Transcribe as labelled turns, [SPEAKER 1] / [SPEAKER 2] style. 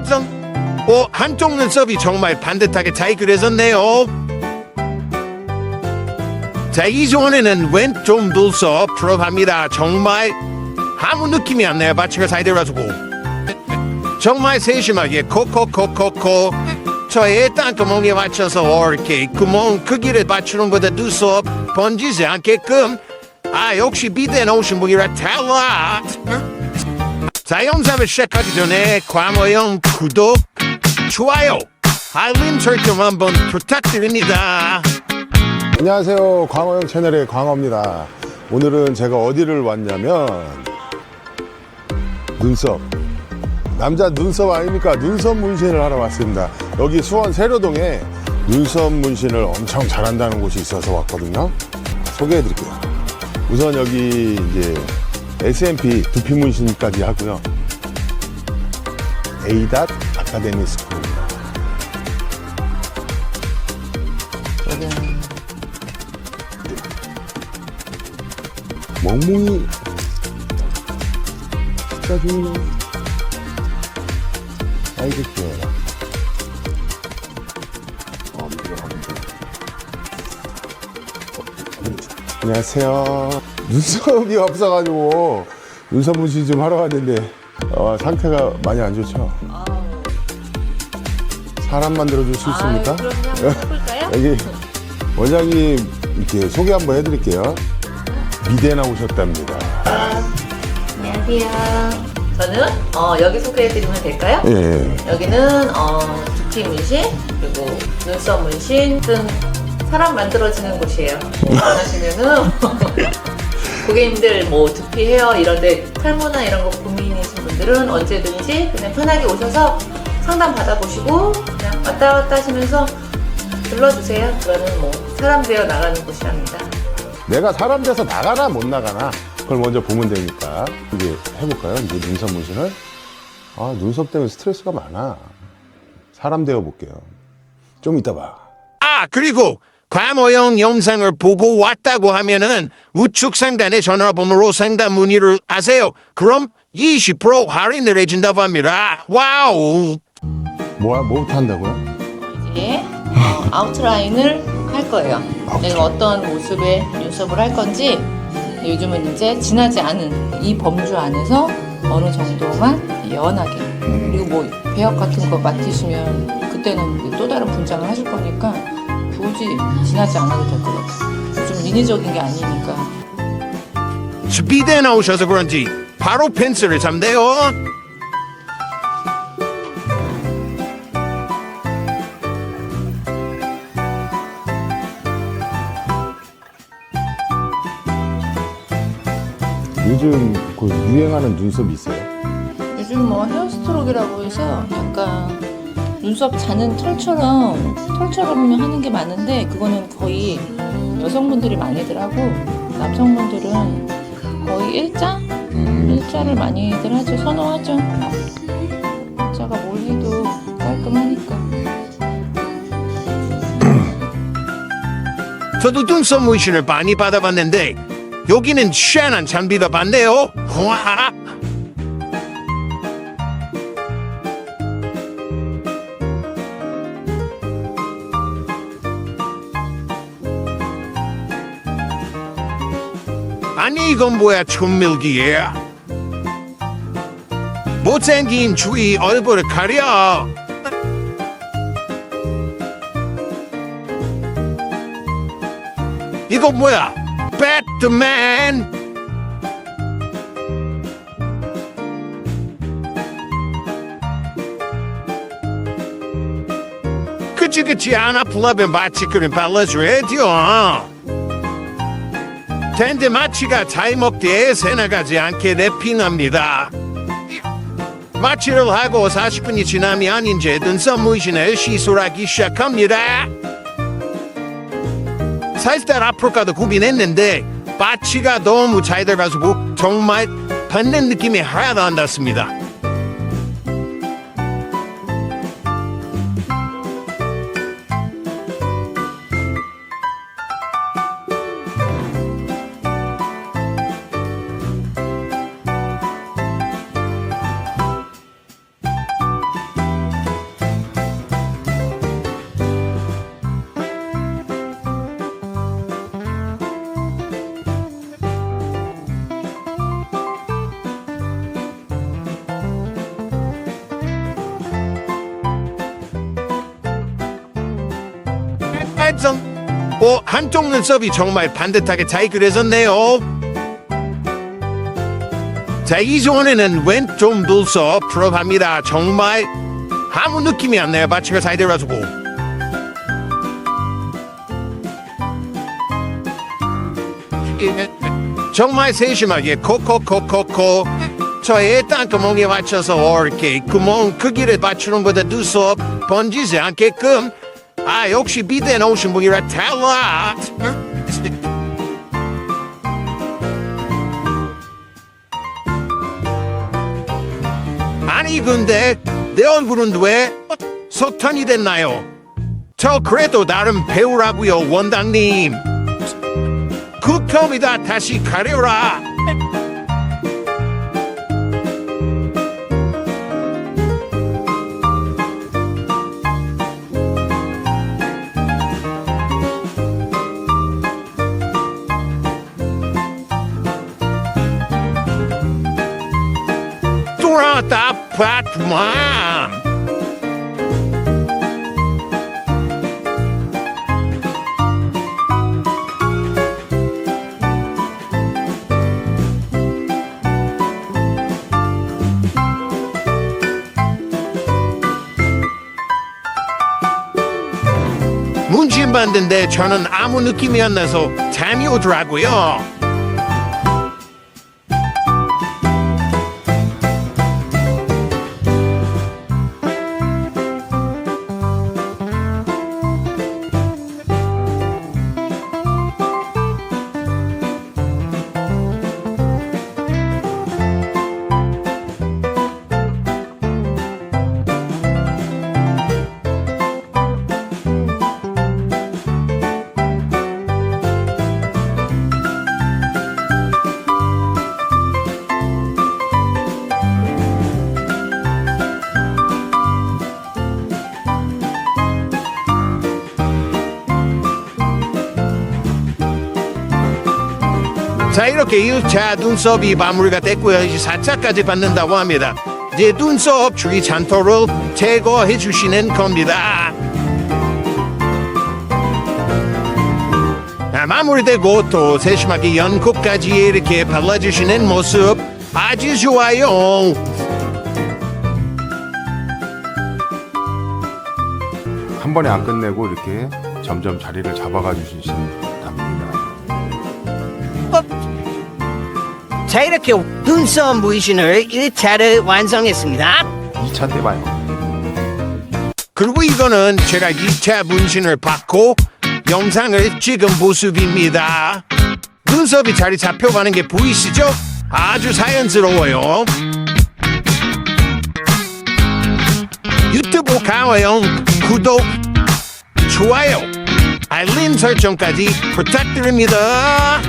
[SPEAKER 1] 완성. 오 한쪽 눈썹이 정말 반듯하게 잘 그려졌네요. 자 이전에는 왼쪽 눈썹 풀어갑니다. 정말 아무 느낌이 안 나요. 마취가 잘 돼가지고 정말 세심하게 코코코코코 저의 땅구멍에 맞춰서 이렇게 구멍 크기를 맞추는 것보다 눈썹 번지지 않게끔 아 역시 비대 놓으신 분이라 달라 자 영상을 시작하기 전에 광어형 구독 좋아요 알림 설정 한번 부탁드립니다
[SPEAKER 2] 안녕하세요. 광어형 채널의 광어입니다. 오늘은 제가 어디를 왔냐면 눈썹. 남자 눈썹 아닙니까? 눈썹 문신을 하러 왔습니다. 여기 수원 세로동에 눈썹 문신을 엄청 잘한다는 곳이 있어서 왔거든요. 소개해 드릴게요. 우선 여기 이제 SMP 두피 문신까지 하고요. 에이닷 아카데미 스쿨입니다. 멍멍이 짜증나 아이고 귀여워라 어, 안녕하세요 눈썹이 없어가지고 눈썹 문신 좀 하러 왔는데 어, 상태가 많이 안 좋죠? 사람 만들어줄 수 있습니까?
[SPEAKER 3] 그럼 한번 해볼까요?
[SPEAKER 2] 여기 원장님 이렇게 소개 한번 해드릴게요 미대 나오셨답니다
[SPEAKER 3] 안녕하세요. 저는 어, 여기 소개해드리면 될까요?
[SPEAKER 2] 예, 예.
[SPEAKER 3] 여기는 어, 두피 문신 그리고 눈썹 문신 등 사람 만들어지는 곳이에요. 원하시면은 고객님들 뭐 두피 헤어 이런데 탈모나 이런 거 고민이신 분들은 언제든지 그냥 편하게 오셔서 상담 받아보시고 그냥 왔다 갔다 하시면서 불러주세요. 그거는 뭐 사람 되어 나가는 곳이랍니다.
[SPEAKER 2] 내가 사람 돼서 나가나 못 나가나 그걸 먼저 보면 되니까 이제 해볼까요? 이제 눈썹 문신을 아 눈썹 때문에 스트레스가 많아 사람 되어 볼게요 좀 이따 봐
[SPEAKER 1] 아 그리고 과모형 영상을 보고 왔다고 하면은 우측 상단에 전화번호로 상담 문의를 하세요. 그럼 20% 할인을 해준다고 합니다. 와우.
[SPEAKER 2] 뭐야 뭐부터 한다고요?
[SPEAKER 3] 이제 어, 아웃라인을 할 거예요. 내가 어떤 모습의 눈썹을 할 건지 요즘은 이제 지나지 않은 이 범주 안에서 어느 정도만 연하게 그리고 뭐 배역 같은 거 맡으시면 그때는 또 다른 분장을 하실 거니까 굳이 지나지 않아도 될 것 같아요. 요즘 인위적인 게 아니니까.
[SPEAKER 1] 스피드에 나오셔서 그런지 바로 펜스를 잡네요.
[SPEAKER 2] 요즘 그 유행하는 눈썹 있어요?
[SPEAKER 3] 요즘 뭐 헤어스트록이라고 해서 약간 눈썹 자는 털처럼 털처럼 하는 게 많은데 그거는 거의 여성분들이 많이들 하고 남성분들은 거의 일자? 일자를 많이들 하죠. 선호하죠. 일자가 뭘 해도 깔끔하니까.
[SPEAKER 1] 저도 눈썹 문신을 많이 받아봤는데 여기는 시원한 장비가 많네요. 와. 아니 이건 뭐야 촌밀기야 못생긴 주위 얼굴을 가려 이거 뭐야? 배트맨! 그치 그치 안 아플라면 마취크림 발라줘야죠 텐데 잘 먹되 새나가지 않게 내피납니다 마취를 하고 40분이 지나면 이제 눈썹 문신을 시술하기 시작합니다 살살 앞으로 가도 고민했는데 마취가 너무 잘 돼가지고 정말 받는 느낌이 하나도 안 났습니다. 완성. 어, 한쪽 눈썹이 정말 반듯하게 잘 그려졌네요. 자, 이전에는 왼쪽 눈썹 들어갑니다. 정말 아무 느낌이 안 나요. 마취가 잘 돼가지고. 정말 세심하게 코코코코코 저의 땅구멍에 맞춰서 이렇게 구멍 크기를 맞추는 것보다 눈썹 번지지 않게끔 아 역시 비대 놓으신 분이라 달라 아니 근데 내 얼굴은 왜 석탄이 됐나요? 저 그래도 나름 배우라고요 원장님. 극혐이다 다시 가려라 돌아왔다 파트맘 문신 봤는데 저는 아무 느낌이 안 나서 잠이 오더라고요. 자 이렇게 1차 눈썹이 마무리가 됐고요. 이제 4차까지 받는다고 합니다. 이제 눈썹 주위 잔토를 제거해 주시는 겁니다. 아, 마무리되고 또 세심하게 연고까지 이렇게 발라주시는 모습 아주 좋아요.
[SPEAKER 2] 한 번에 안 끝내고 이렇게 점점 자리를 잡아가 주신답니다.
[SPEAKER 4] 자 이렇게 눈썹 문신을 1차를 완성했습니다
[SPEAKER 2] 2차 때 봐요.
[SPEAKER 1] 그리고 이거는 제가 2차 문신을 받고 영상을 찍은 모습입니다. 눈썹이 자리 잡혀가는 게 보이시죠? 아주 자연스러워요. 유튜브 가와요. 구독, 좋아요, 알림 설정까지 부탁드립니다.